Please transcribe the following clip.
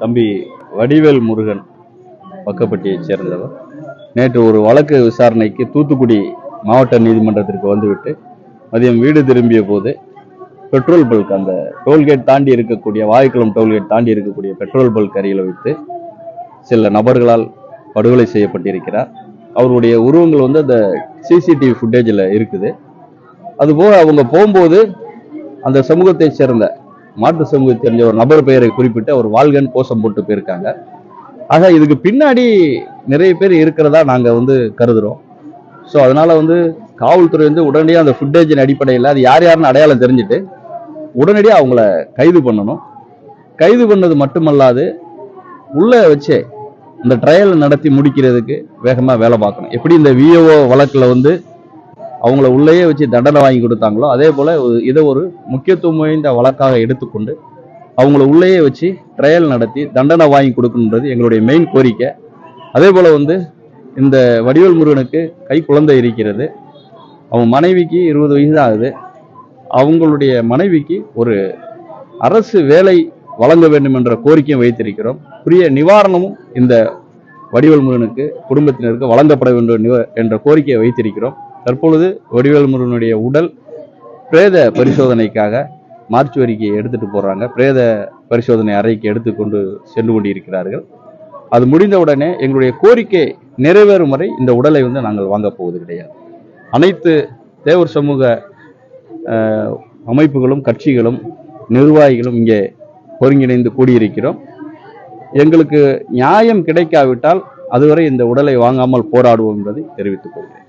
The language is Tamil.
தம்பி வடிவேல் முருகன் பக்கப்பட்டியைச் சேர்ந்தவர். நேற்று ஒரு வழக்கு விசாரணைக்கு தூத்துக்குடி மாவட்ட நீதிமன்றத்திற்கு வந்துவிட்டு மதியம் வீடு திரும்பிய போது பெட்ரோல் பல்க் அந்த டோல்கேட் தாண்டி இருக்கக்கூடிய வாய்க்குளம் டோல்கேட் தாண்டி இருக்கக்கூடிய பெட்ரோல் பல்க் அருகில் வைத்து சில நபர்களால் படுகொலை செய்யப்பட்டிருக்கிறார். அவருடைய உருவங்கள் வந்து அந்த சிசிடிவி ஃபுட்டேஜில் இருக்குது. அதுபோக அவங்க போகும்போது அந்த சமூகத்தைச் சேர்ந்த மாற்று சமூகத்தை தெரிஞ்ச ஒரு நபர் பெயரை குறிப்பிட்டு அவர் வாழ்கன் கோஷம் போட்டு போயிருக்காங்க. ஆக இதுக்கு பின்னாடி நிறைய பேர் இருக்கிறதா நாங்கள் வந்து கருதுறோம். ஸோ அதனால வந்து காவல்துறை வந்து உடனடியாக அந்த ஃபுட்டேஜின் அடிப்படையில் அது யார் யாருன்னு அடையாளம் தெரிஞ்சுட்டு உடனடியாக அவங்கள கைது பண்ணணும். கைது பண்ணது மட்டுமல்லாது உள்ளே வச்சே இந்த ட்ரையல் நடத்தி முடிக்கிறதுக்கு வேகமாக வேலை பார்க்கணும். எப்படி இந்த விஏஓ வழக்கில் வந்து அவங்கள உள்ளேயே வச்சு தண்டனை வாங்கி கொடுத்தாங்களோ அதே போல் இதை ஒரு முக்கியத்துவம் வாய்ந்த வழக்காக எடுத்துக்கொண்டு அவங்கள உள்ளேயே வச்சு ட்ரையல் நடத்தி தண்டனை வாங்கி கொடுக்கணுன்றது எங்களுடைய மெயின் கோரிக்கை. அதே போல் வந்து இந்த வடிவேல் முருகனுக்கு கை குழந்தை இருக்கிறது. அவன் மனைவிக்கு இருபது வயசு தான் ஆகுது அவங்களுடைய மனைவிக்கு ஒரு அரசு வேலை வழங்க வேண்டும் என்ற கோரிக்கையும் வைத்திருக்கிறோம். உரிய நிவாரணமும் இந்த வடிவேல் முருகனுக்கு குடும்பத்தினருக்கு வழங்கப்பட வேண்டும் என்ற கோரிக்கையை வைத்திருக்கிறோம். தற்பொழுது வடிவேல் முருகனுடைய உடல் பிரேத பரிசோதனைக்காக மார்ச்சுவரிக்கு எடுத்துட்டு போறாங்க. பிரேத பரிசோதனை அறைக்கு எடுத்துக்கொண்டு சென்று கொண்டிருக்கிறார்கள். அது முடிந்தவுடனே எங்களுடைய கோரிக்கை நிறைவேறும் வரை இந்த உடலை வந்து நாங்கள் வாங்கப் போவது கிடையாது. அனைத்து தேவர் சமூக அமைப்புகளும் கட்சிகளும் நிர்வாகிகளும் இங்கே ஒருங்கிணைந்து கூடியிருக்கிறோம். எங்களுக்கு நியாயம் கிடைக்காவிட்டால் அதுவரை இந்த உடலை வாங்காமல் போராடுவோம் என்பதை தெரிவித்துக் கொள்கிறேன்.